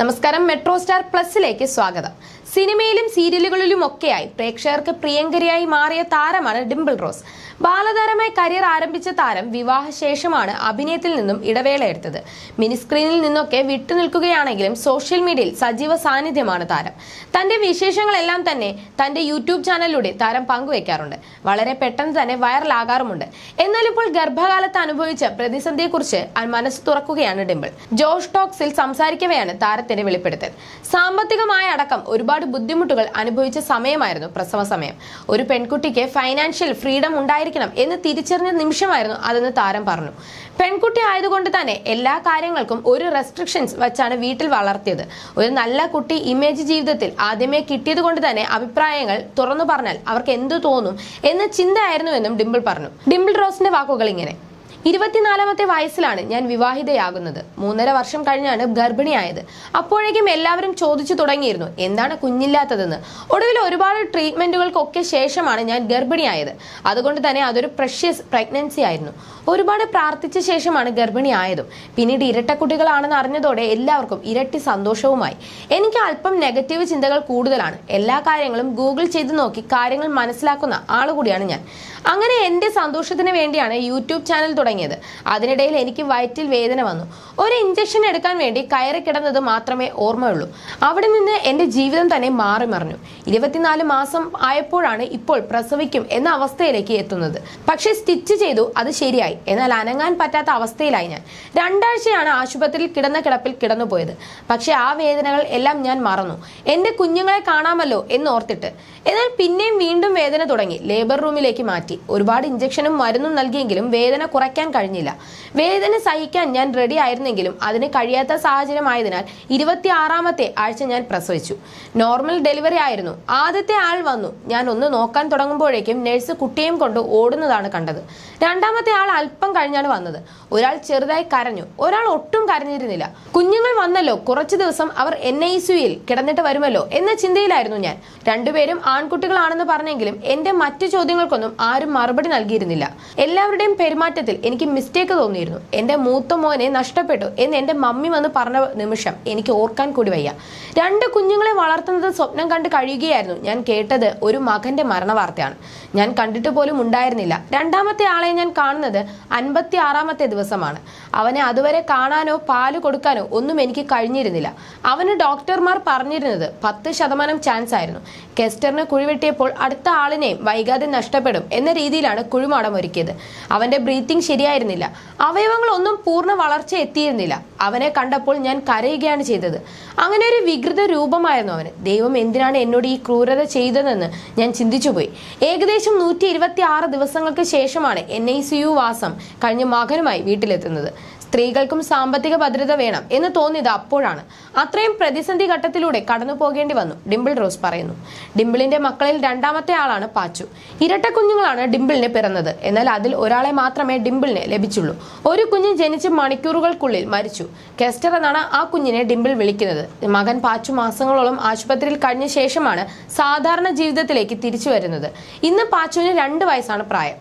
നമസ്കാരം. Metro star പ്ലസിലേക്ക് സ്വാഗതം. സിനിമയിലും സീരിയലുകളിലും ഒക്കെയായി പ്രേക്ഷകർക്ക് പ്രിയങ്കരിയായി മാറിയ താരമാണ് ഡിംപിൾ റോസ്. ബാലതാരമായി കരിയർ ആരംഭിച്ച താരം വിവാഹശേഷമാണ് അഭിനയത്തിൽ നിന്നും ഇടവേള എടുത്തത്. മിനിസ്ക്രീനിൽ നിന്നൊക്കെ വിട്ടുനിൽക്കുകയാണെങ്കിലും സോഷ്യൽ മീഡിയയിൽ സജീവ സാന്നിധ്യമാണ് താരം. തന്റെ വിശേഷങ്ങളെല്ലാം തന്നെ തന്റെ യൂട്യൂബ് ചാനലിലൂടെ താരം പങ്കുവയ്ക്കാറുണ്ട്. വളരെ പെട്ടെന്ന് തന്നെ വൈറലാകാറുമുണ്ട്. എന്നാൽ ഇപ്പോൾ ഗർഭകാലത്ത് അനുഭവിച്ച പ്രതിസന്ധിയെക്കുറിച്ച് മനസ്സ് തുറക്കുകയാണ് ഡിംപിൾ. ജോഷ് ടോക്സിൽ സംസാരിക്കവെയാണ് താരത്തിന്റെ വെളിപ്പെടുത്തൽ സാമ്പത്തികമായ അടക്കം ഒരുപാട് ബുദ്ധിമുട്ടുകൾ അനുഭവിച്ച സമയമായിരുന്നു പ്രസവ സമയം. ഒരു പെൺകുട്ടിക്ക് ഫൈനാൻഷ്യൽ ഫ്രീഡം ഉണ്ടായിരിക്കണം എന്ന് തിരിച്ചറിഞ്ഞ നിമിഷമായിരുന്നു അതെന്ന് താരം പറഞ്ഞു. പെൺകുട്ടി ആയതുകൊണ്ട് തന്നെ എല്ലാ കാര്യങ്ങൾക്കും ഒരു റെസ്ട്രിക്ഷൻസ് വെച്ചാണ് വീട്ടിൽ വളർത്തിയത്. ഒരു നല്ല കുട്ടി ഇമേജ് ജീവിതത്തിൽ ആദ്യമേ കിട്ടിയത് കൊണ്ട് തന്നെ അഭിപ്രായങ്ങൾ തുറന്നു പറഞ്ഞാൽ അവർക്ക് എന്തു തോന്നും എന്ന ചിന്തയായിരുന്നുവെന്നും ഡിംപിൾ പറഞ്ഞു. ഡിംപിൾ റോസിന്റെ വാക്കുകൾ ഇങ്ങനെ. ഇരുപത്തിനാലാമത്തെ വയസ്സിലാണ് ഞാൻ വിവാഹിതയാകുന്നത്. മൂന്നര വർഷം കഴിഞ്ഞാണ് ഗർഭിണിയായത്. അപ്പോഴേക്കും എല്ലാവരും ചോദിച്ചു തുടങ്ങിയിരുന്നു എന്താണ് കുഞ്ഞില്ലാത്തതെന്ന്? ഒടുവിൽ ഒരുപാട് ട്രീറ്റ്മെന്റുകൾക്കൊക്കെ ശേഷമാണ് ഞാൻ ഗർഭിണിയായത്. അതുകൊണ്ട് തന്നെ അതൊരു പ്രഷ്യസ് പ്രഗ്നൻസി ആയിരുന്നു. ഒരുപാട് പ്രാർത്ഥിച്ച ശേഷമാണ് ഗർഭിണിയായതും. പിന്നീട് ഇരട്ടക്കുട്ടികളാണെന്ന് അറിഞ്ഞതോടെ എല്ലാവർക്കും ഇരട്ടി സന്തോഷവുമായി. എനിക്ക് അല്പം നെഗറ്റീവ് ചിന്തകൾ കൂടുതലാണ്. എല്ലാ കാര്യങ്ങളും ഗൂഗിൾ ചെയ്ത് നോക്കി കാര്യങ്ങൾ മനസ്സിലാക്കുന്ന ആളുകൂടിയാണ് ഞാൻ. അങ്ങനെ എന്റെ സന്തോഷത്തിന് വേണ്ടിയാണ് യൂട്യൂബ് ചാനൽ തുടങ്ങിയത്. അതിനിടയിൽ എനിക്ക് വയറ്റിൽ വേദന വന്നു. ഒരു ഇഞ്ചക്ഷൻ എടുക്കാൻ വേണ്ടി കയറി കിടന്നത് മാത്രമേ ഓർമ്മയുള്ളൂ. അവിടെ നിന്ന് എന്റെ ജീവിതം തന്നെ മാറി മറിഞ്ഞു ഇരുപത്തിനാല് മാസം ആയപ്പോഴാണ് ഇപ്പോൾ പ്രസവിക്കും എന്ന അവസ്ഥയിലേക്ക് എത്തുന്നത്. പക്ഷേ സ്റ്റിച്ച് ചെയ്തു അത് ശരിയായി. എന്നാൽ അനങ്ങാൻ പറ്റാത്ത അവസ്ഥയിലായി ഞാൻ. രണ്ടാഴ്ചയാണ് ആശുപത്രിയിൽ കിടന്ന കിടപ്പിൽ കിടന്നുപോയത്. പക്ഷേ ആ വേദനകൾ എല്ലാം ഞാൻ മറന്നു. എന്റെ കുഞ്ഞുങ്ങളെ കാണാമല്ലോ എന്ന് ഓർത്തിട്ട്. എന്നാൽ പിന്നെയും വീണ്ടും വേദന തുടങ്ങി. ലേബർ റൂമിലേക്ക് മാറ്റി. ഒരുപാട് ഇഞ്ചക്ഷനും മരുന്നും നൽകിയെങ്കിലും വേദന കുറയ്ക്കാൻ കഴിഞ്ഞില്ല. വേദന സഹിക്കാൻ ഞാൻ റെഡി ആയിരുന്നെങ്കിലും അതിന് കഴിയാത്ത സാഹചര്യമായതിനാൽ ഇരുപത്തി ആറാമത്തെ ആഴ്ച ഞാൻ പ്രസവിച്ചു. നോർമൽ ഡെലിവറി ആയിരുന്നു. ആദ്യത്തെ ആൾ വന്നു. ഞാൻ ഒന്ന് നോക്കാൻ തുടങ്ങുമ്പോഴേക്കും നഴ്സ് കുട്ടിയെയും കൊണ്ട് ഓടുന്നതാണ് കണ്ടത്. രണ്ടാമത്തെ ആൾ അല്പം കഴിഞ്ഞാണ് വന്നത്. ഒരാൾ ചെറുതായി കരഞ്ഞു. ഒരാൾ ഒട്ടും കരഞ്ഞിരുന്നില്ല. കുഞ്ഞുങ്ങൾ വന്നല്ലോ. കുറച്ചു ദിവസം അവർ എൻ ഐ സിയിൽ കിടന്നിട്ട് വരുമല്ലോ എന്ന ചിന്തയിലായിരുന്നു ഞാൻ. രണ്ടുപേരും ആൺകുട്ടികളാണെന്ന് പറഞ്ഞെങ്കിലും എന്റെ മറ്റു ചോദ്യങ്ങൾക്കൊന്നും ആരും മറുപടി നൽകിയിരുന്നില്ല. എല്ലാവരുടെയും പെരുമാറ്റത്തിൽ എനിക്ക് മിസ്റ്റേക്ക് തോന്നിയിരുന്നു. എന്റെ മൂത്ത മോനെ നഷ്ടപ്പെട്ടു എന്ന് എന്റെ മമ്മി വന്ന് പറഞ്ഞ നിമിഷം എനിക്ക് ഓർക്കാൻ കൂടി വയ്യ. രണ്ട് കുഞ്ഞുങ്ങളെ വളർത്തുന്നത് സ്വപ്നം കണ്ട് കഴിയുകയായിരുന്നു. ഞാൻ കേട്ടത് ഒരു മകന്റെ മരണ വാർത്തയാണ് ഞാൻ കണ്ടിട്ട് പോലും ഉണ്ടായിരുന്നില്ല. രണ്ടാമത്തെ ആളെ ഞാൻ കാണുന്നത് അൻപത്തി ആറാമത്തെ ദിവസമാണ്. അവനെ അതുവരെ കാണാനോ പാൽ കൊടുക്കാനോ ഒന്നും എനിക്ക് കഴിഞ്ഞിരുന്നില്ല. അവന് ഡോക്ടർമാർ പറഞ്ഞിരുന്നത് പത്ത് ശതമാനം ചാൻസ് ആയിരുന്നു. കെസ്റ്ററിന് കുഴിവെട്ടിയപ്പോൾ അടുത്ത ആളിനെയും വൈകാതെ നഷ്ടപ്പെടും എന്ന രീതിയിലാണ് കുഴിമാടം ഒരുക്കിയത്. അവന്റെ ബ്രീത്തിങ് ശരിയായിരുന്നില്ല അവയവങ്ങളൊന്നും പൂർണ വളർച്ച എത്തിയിരുന്നില്ല. അവനെ കണ്ടപ്പോൾ ഞാൻ കരയുകയാണ് ചെയ്തത്. അങ്ങനെ ഒരു വികൃത രൂപമായിരുന്നു അവന്. ദൈവം എന്തിനാണ് എന്നോട് ഈ ക്രൂരത ചെയ്തതെന്ന് ഞാൻ ചിന്തിച്ചുപോയി. ഏകദേശം നൂറ്റി ദിവസങ്ങൾക്ക് ശേഷമാണ് എൻ ഐ സി യു വാസം കഴിഞ്ഞ മകനുമായി വീട്ടിലെത്തുന്നത്. സ്ത്രീകൾക്കും സാമ്പത്തിക ഭദ്രത വേണം എന്ന് തോന്നിയത് അപ്പോഴാണ്. അത്രയും പ്രതിസന്ധി ഘട്ടത്തിലൂടെ കടന്നു പോകേണ്ടി വന്നു ഡിംപിൾ റോസ് പറയുന്നു. ഡിംപിളിന്റെ മക്കളിൽ രണ്ടാമത്തെ ആളാണ് പാച്ചു. ഇരട്ട കുഞ്ഞുങ്ങളാണ് ഡിംപിളിന് പിറന്നത്. എന്നാൽ അതിൽ ഒരാളെ മാത്രമേ ഡിംപിളിന് ലഭിച്ചുള്ളൂ. ഒരു കുഞ്ഞ് ജനിച്ച് മണിക്കൂറുകൾക്കുള്ളിൽ മരിച്ചു. കെസ്റ്റർ എന്നാണ് ആ കുഞ്ഞിനെ ഡിംപിൾ വിളിക്കുന്നത്. മകൻ പാച്ചു മാസങ്ങളോളം ആശുപത്രിയിൽ കഴിഞ്ഞ ശേഷമാണ് സാധാരണ ജീവിതത്തിലേക്ക് തിരിച്ചു വരുന്നത്. ഇന്ന് പാച്ചുവിന് രണ്ട് വയസ്സാണ് പ്രായം.